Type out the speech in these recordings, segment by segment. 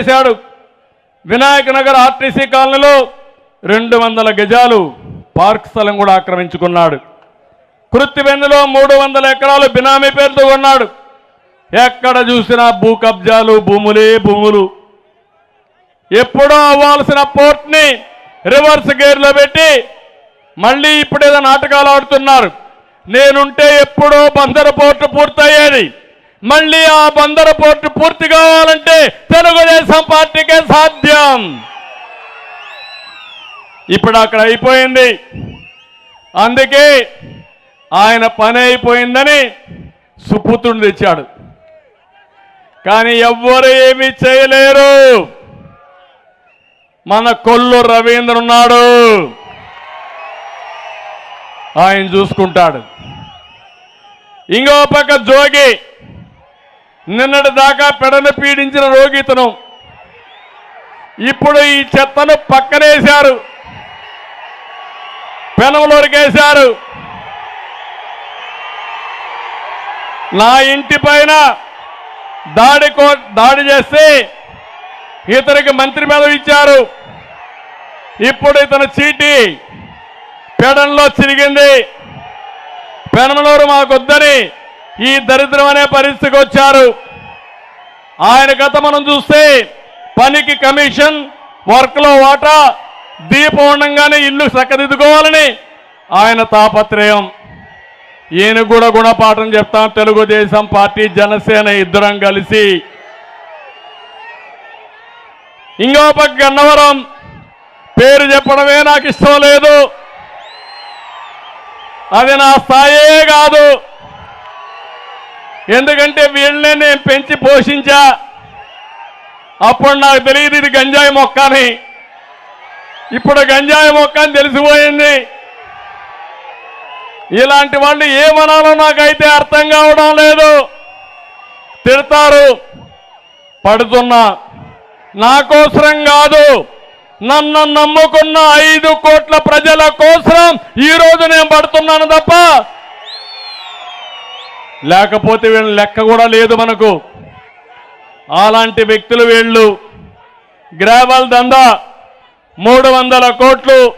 చేశాడు. వినాయక నగర్ ఆర్టీసీ కాలనీలో రెండు వందల గజాలు పార్క్ స్థలం కూడా ఆక్రమించుకున్నాడు. కృత్తిబెందులో మూడు వందల ఎకరాలు బినామీ పేరుతో కొన్నాడు. ఎక్కడ చూసినా భూ కబ్జాలు భూములే భూములు. ఎప్పుడో అవ్వాల్సిన పోర్ట్ని రివర్స్ గేర్లో పెట్టి మళ్ళీ ఇప్పుడేదో నాటకాలు ఆడుతున్నారు. నేనుంటే ఎప్పుడో బందరు పోర్టు పూర్తయ్యేది. మళ్ళీ ఆ బందర పోర్టు పూర్తి కావాలంటే తెలుగుదేశం పార్టీకే సాధ్యం. ఇప్పుడు అక్కడ అయిపోయింది. అందుకే ఆయన పని అయిపోయిందని సుపుత్రుని తెచ్చాడు. కానీ ఎవ్వరు ఏమీ చేయలేరు. మన కొల్లు రవీంద్ర ఉన్నాడు. ఆయన చూసుకుంటాడు. ఇంకో పక్క జోగి. నిన్నటి దాకా పెడను పీడించిన రోగితను ఇప్పుడు ఈ చెత్తను పక్కనేశారు. పెనంలోరికేశారు నా ఇంటి పైన దాడి కో దాడి చేస్తే ఇతనికి మంత్రి పదవి ఇచ్చారు. ఇప్పుడు ఇతను చీటి పెడంలో చిరిగింది. పెనమలూరు మాకొద్దని ఈ దరిద్రం అనే పరిస్థితికి వచ్చారు. ఆయన గత మనం చూస్తే పనికి కమిషన్ వర్క్లో వాటా దీపం ఉండంగానే ఇల్లు చక్కదిద్దుకోవాలని ఆయన తాపత్రయం. ఈయన కూడా గుణపాఠం చెప్తాం తెలుగుదేశం పార్టీ జనసేన ఇద్దరం కలిసి. ఇంకో పక్క గన్నవరం పేరు చెప్పడమే నాకు ఇష్టం లేదు. అది నా స్థాయే కాదు. ఎందుకంటే వీళ్ళనే నేను పెంచి పోషించా. అప్పుడు నాకు తెలియదు ఇది గంజాయి మొక్క అని. ఇప్పుడు గంజాయి మొక్క అని తెలిసిపోయింది. ఇలాంటి వాళ్ళు ఏమనాలో నాకైతే అర్థం కావడం లేదు. తిడతారు. పడుతున్నా. నా కోసరం కాదు. నన్ను నమ్ముకున్న ఐదు కోట్ల ప్రజల కోసం ఈరోజు నేను పడుతున్నాను తప్ప లేకపోతే వీళ్ళ లెక్క కూడా లేదు మనకు. అలాంటి వ్యక్తులు వీళ్ళు. గ్రావల్ దందా మూడు వందల కోట్లు.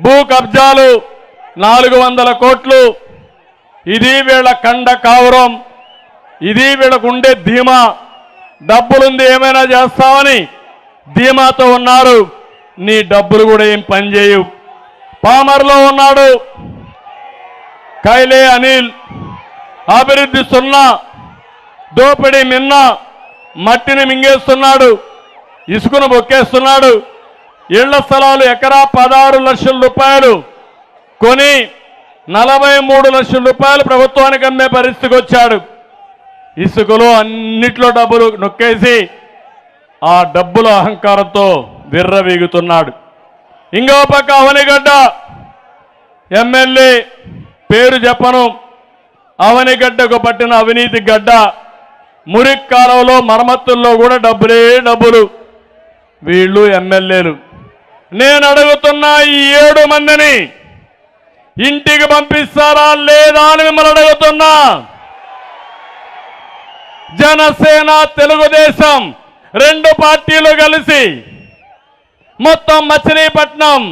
భూ కబ్జాలు నాలుగు వందల కోట్లు. ఇది వీళ్ళ కండ కావురం. ఇది వీళ్ళకు ఉండే ధీమా. డబ్బులుంది ఏమైనా చేస్తామని ధీమాతో ఉన్నారు. నీ డబ్బులు కూడా ఏం పనిచేయవు పామర్లో ఉన్నాడు. కైలే అనిల్. అభివృద్ధి సున్నా దోపిడీ మిన్న మట్టిని మింగేస్తున్నాడు ఇసుకను బొక్కేస్తున్నాడు ఇళ్ళ స్థలాలు ఎకరా పదహారు లక్షల రూపాయలు కొని నలభై మూడు లక్షల రూపాయలు ప్రభుత్వానికి అమ్మే పరిస్థితికి వచ్చాడు. ఇసుకలో అన్నిట్లో డబ్బులు నొక్కేసి ఆ డబ్బుల అహంకారంతో విర్రవీగుతున్నాడు. ఇంకో పక్క అవనిగడ్డ ఎమ్మెల్యే పేరు చెప్పను. అవనిగడ్డకు పట్టిన అవినీతి గడ్డ మురికి కాలంలో మరమ్మతుల్లో కూడా డబ్బులే డబ్బులు. వీళ్ళు ఎమ్మెల్యేలు. నేను అడుగుతున్న ఈ ఏడు మందిని ఇంటికి పంపిస్తారా లేదా అని మిమ్మల్ని అడుగుతున్నా. జనసేన తెలుగుదేశం రెండు పార్టీలు కలిసి మొత్తం మచిలీపట్నం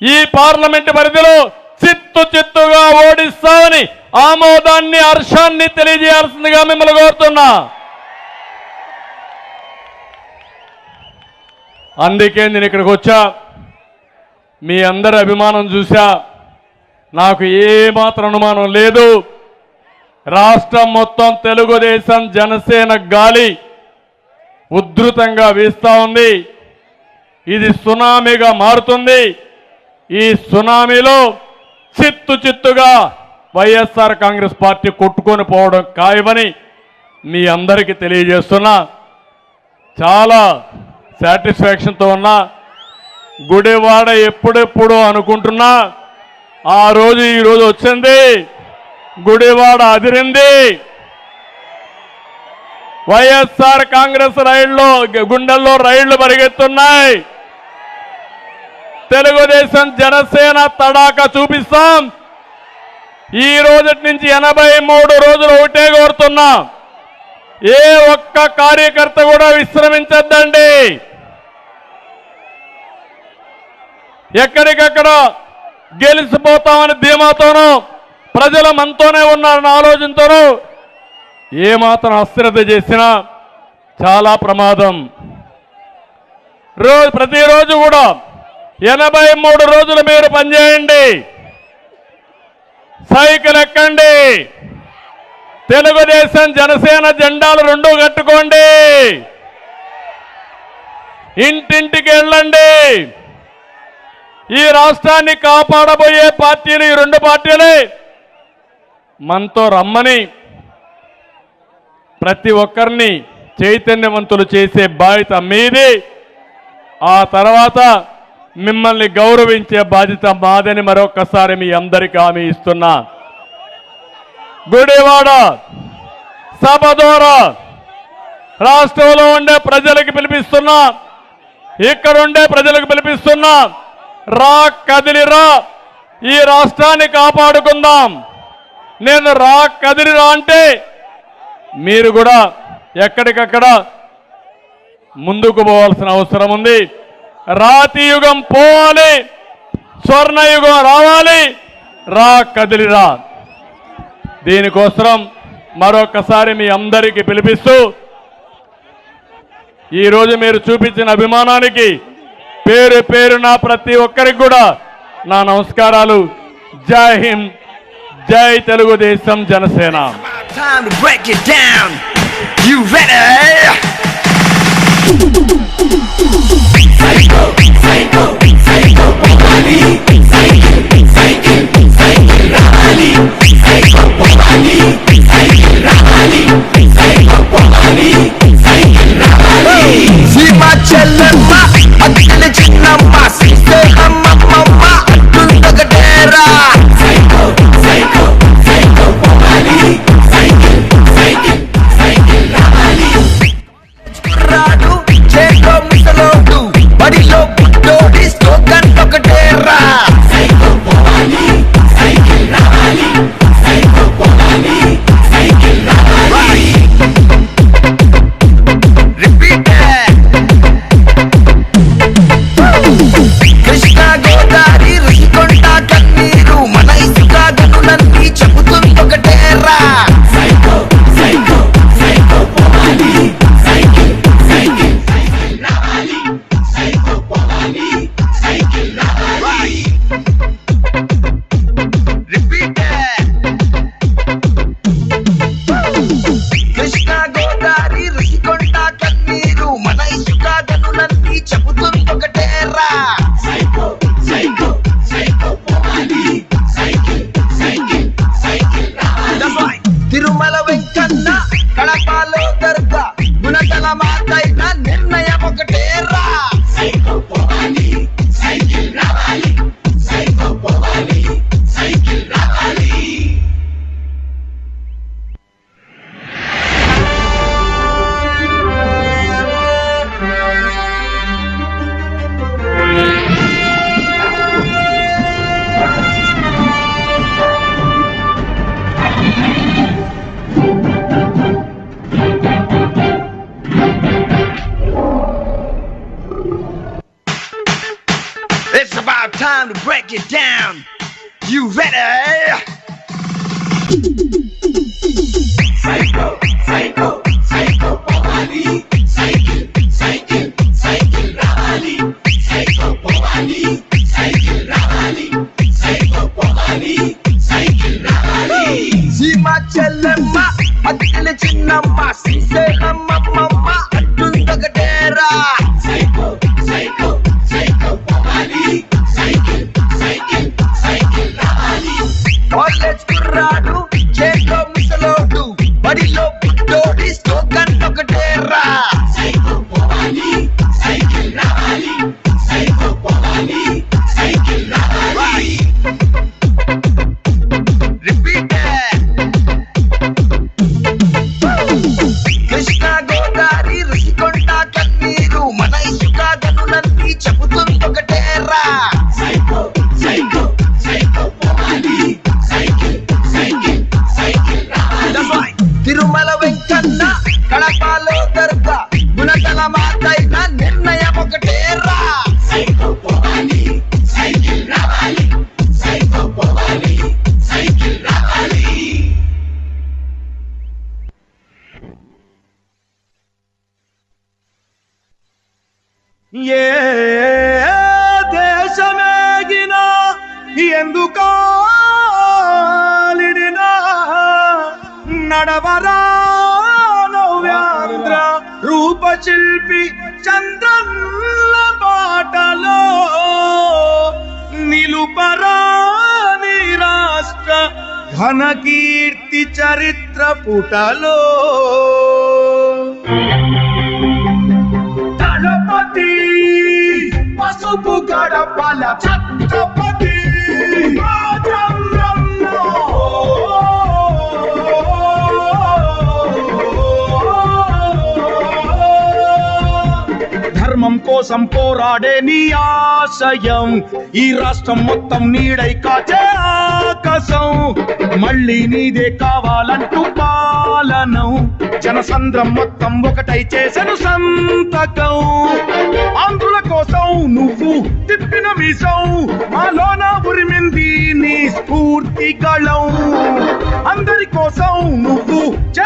ఈ పార్లమెంటు పరిధిలో చిత్తు చిత్తుగా ఓడిస్తామని ఆమోదాన్ని హర్షాన్ని తెలియజేయాల్సిందిగా మిమ్మల్ని కోరుతున్నా. అందుకే నేను ఇక్కడికి వచ్చా. మీ అందరి అభిమానం చూసా. నాకు ఏమాత్రం అనుమానం లేదు. రాష్ట్రం మొత్తం తెలుగుదేశం జనసేన గాలి ఉధృతంగా వీస్తూ ఉంది. ఇది సునామీగా మారుతుంది. ఈ సునామీలో చిత్తు చిత్తుగా వైఎస్ఆర్ కాంగ్రెస్ పార్టీ కొట్టుకొని పోవడం ఖాయమని మీ అందరికీ తెలియజేస్తున్నా. చాలా సాటిస్ఫాక్షన్తో ఉన్నా. గుడివాడ ఎప్పుడెప్పుడు అనుకుంటున్నా. ఆ రోజు ఈరోజు వచ్చింది. గుడివాడ అదిరింది. వైఎస్ఆర్ కాంగ్రెస్ రైళ్ళు గుండెల్లో రైళ్ళు పరిగెత్తున్నాయి. తెలుగుదేశం జనసేన తడాక చూపిస్తాం. ఈ రోజు నుంచి ఎనభై మూడు రోజులు ఒకటే కోరుతున్నా. ఏ ఒక్క కార్యకర్త కూడా విశ్రమించద్దండి. ఎక్కడికక్కడ గెలిచిపోతామని ధీమాతోనూ ప్రజలు మనతోనే ఉన్నారని ఆలోచనతోనూ ఏమాత్రం అస్థిరత చేసినా చాలా ప్రమాదం. రోజు ప్రతిరోజు కూడా ఎనభై మూడు రోజులు మీరు పనిచేయండి. సైకిల్ ఎక్కండి. తెలుగుదేశం జనసేన జెండాలు రెండు కట్టుకోండి. ఇంటింటికి వెళ్ళండి. ఈ రాష్ట్రాన్ని కాపాడబోయే పార్టీలు ఈ రెండు పార్టీలే. మనతో రమ్మని ప్రతి ఒక్కరిని చైతన్యవంతులు చేసే బాధ్యత మీది. ఆ తర్వాత మిమ్మల్ని గౌరవించే బాధ్యత మాదని మరొకసారి మీ అందరికీ హామీ ఇస్తున్నా. గుడివాడ సభ ద్వారా రాష్ట్రంలో ఉండే ప్రజలకు పిలిపిస్తున్నా. ఇక్కడ ఉండే ప్రజలకు పిలిపిస్తున్నా. రా కదిలిరా ఈ రాష్ట్రాన్ని కాపాడుకుందాం. నేను రా కదిలిరా అంటే మీరు కూడా ఎక్కడికక్కడ ముందుకు పోవాల్సిన అవసరం ఉంది. రాతి యుగం పోవాలి స్వర్ణయుగం రావాలి రా కదిలిరా దీనికోసం మరొకసారి మీ అందరికీ పిలిపిస్తూ ఈరోజు మీరు చూపించిన అభిమానానికి పేరు పేరు నా ప్రతి ఒక్కరికి కూడా నా నమస్కారాలు. జై హింద్ జై Telugu Desam Janasena. You ready? la mata ঘন কীর্তি চরিত্র পুটালো দলপতি পশুপু গড় পালা ছত্র కోసం పోరాడే నీ ఆశయం. ఈ రాష్ట్రం మొత్తం నీడై కాచే ఆకాశం. మళ్ళీ నీదే కావాలంటూ పాలనం. జనసంద్రం మొత్తం ఒకటై చేసను సంతకం. ఆంధ్రుల కోసం నువ్వు తిప్పిన మీసం. మాలోన ఉరిమింది నీ స్ఫూర్తి కళం అందరి కోసం నువ్వు చే